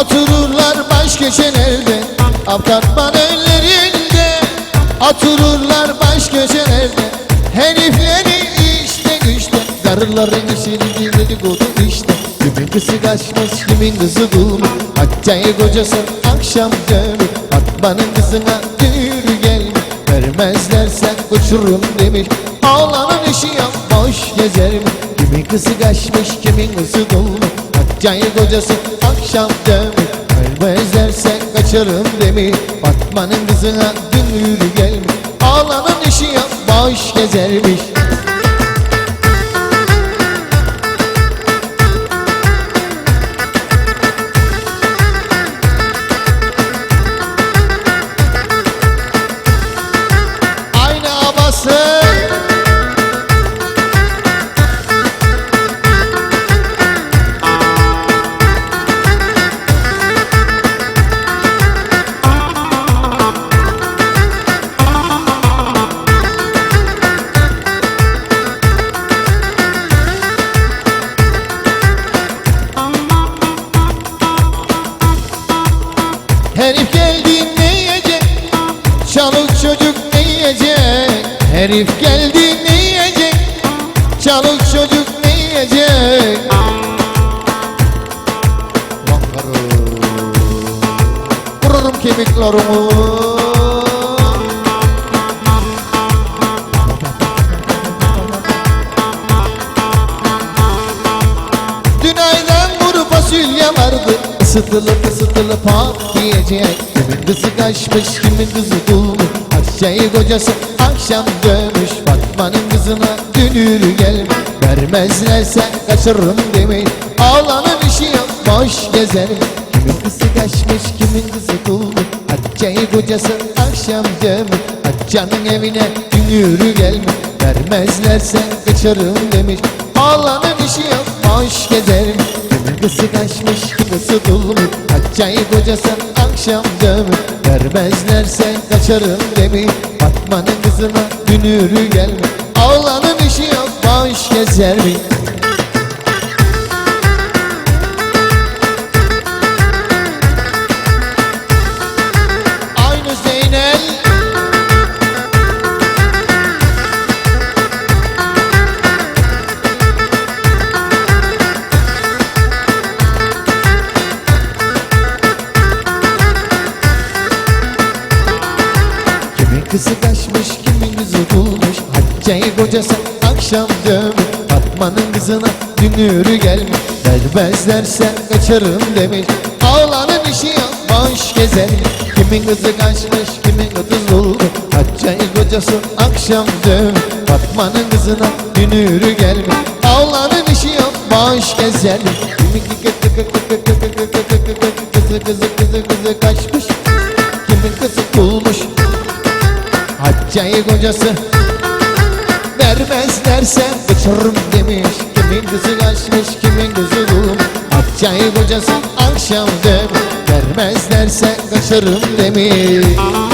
Otururlar baş köşelerde Apartman önlerinde Otururlar baş köşelerde Herifleri işte güçte Karıların işini dedikodu işte. Kimin kızı kaçmış kimin kızı bulmuş Haccayı kocası akşam dönüp Fatma'nın kızına dünür gelmiş. Vermezlerse uçurum demiş. Oğlanın işi yok boş gezer mi? Kimin kızı kaçmış kimin kızı dolmuş Haccayı kocası akşam dönüp Vermezlerse kaçarım demiş Fatma'nın kızına dünür gelmiş. Oğlanın işi yok boş gezermiş. Aynı abası Çalık çocuk ne yiyecek? Herif geldi ne yiyecek? Çalık çocuk ne yiyecek? Lan karı Vururum kemiklerimi. Fasulye vardı. Isıtılı ısıtılı pat diyecek Kimin kızı kaçmış kimin kızı bulmuş Akçayı kocası akşam dönmüş Fatma'nın kızına dünür gelmiş Vermezlerse kaçırırım demeyin. Ağlanın işi yok boş gezerim Kimin kızı kaçmış kimin kızı bulmuş Akçayı kocası akşam dönmüş Akçanın evine dünür gelmiş Vermezlerse kaçarım demiş. Ağlanın işi yok boş gezerim Kızı kaçmış kızı bulmuş Haccayı kocası akşam dövmüş Vermezlerse kaçarım demiş. Fatma'nın kızına dünürü gelmiş. Ağlanın işi yok boş gezer mi? Kızı kaçmış kimin kızı bulmuş Haccayı kocası akşam dövmüş Fatma'nın kızına dünürü gelmiş Vermezlerse kaçarım demiş Ağlanın işi yok boş Kimin kızı kaçmış kimin kızı bulmuş Haccayı kocası akşam dövmüş Fatma'nın kızına dünürü gelmiş Ağlanın işi yok boş gezer Kimin kızı kızı kızı kızı kaçmış Haccayı kocası Vermezlerse kaçırırım demiş. Kimin kızı kaçmış kimin kızı bulmuş Haccayı kocası akşam demiş Vermezlerse kaçırırım demiş